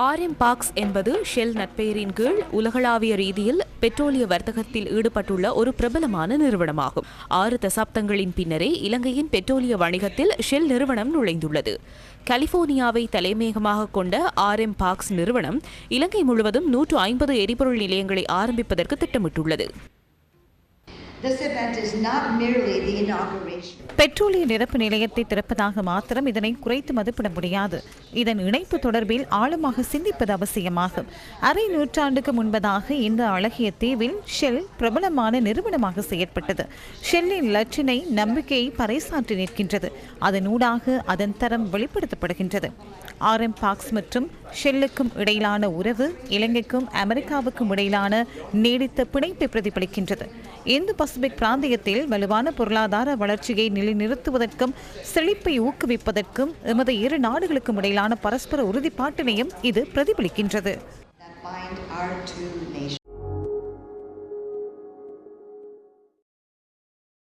RM box என்பது shell நட்பெயரின் கீழ் உலகளாவிய ரீதியில் பெட்ரோலிய வர்த்தகத்தில் ஈடுபட்டுள்ள ஒரு பிரபலமான நிறுவனமாகும். ஆறு தசாப்தங்களின் பின்னரே இலங்கையின் பெட்ரோலிய வணிகத்தில் ஷெல் நிறுவனம் நுழைந்துள்ளது. கலிபோர்னியாவை தலைமையகமாக கொண்ட ஆர்எம் பாக்ஸ் நிறுவனம் இலங்கை முழுவதும் நூற்று ஐம்பது எரிபொருள் நிலையங்களை ஆரம்பிப்பதற்கு திட்டமிட்டுள்ளது. This event is not merely the inauguration. பெட்ரோலிய நிரப்பு நிலையத்தை திறப்பதாக மாத்திரம் இதனை குறைத்து மதிப்பிட முடியாது. இதன் இணைப்பு தொடர்பில் ஆழமாக சிந்திப்பது அவசியமாகும். அரை நூற்றாண்டுக்கு முன்பதாக இந்த அழகிய தீவில் ஷெல் பிரபலமான நிறுவனமாக செயற்பட்டது. ஷெல்லின் லட்சினை நம்பிக்கையை பறைசாற்றி நிற்கின்றது. அதனூடாக அதன் தரம் வெளிப்படுத்தப்படுகின்றது. ஆர்எம் பாக்ஸ் மற்றும் ஷெல்லுக்கும் இடையிலான உறவு இலங்கைக்கும் அமெரிக்காவுக்கும் இடையிலான நீடித்த பிணைப்பை பிரதிபலிக்கின்றது. இந்து பசிபிக் பிராந்தியத்தில் வலுவான பொருளாதார வளர்ச்சியை நிலைநிறுத்துவதற்கும் செழிப்பை ஊக்குவிப்பதற்கும் எமது இரு நாடுகளுக்கும் இடையிலான பரஸ்பர உறுதிப்பாட்டினையும் இது பிரதிபலிக்கின்றது.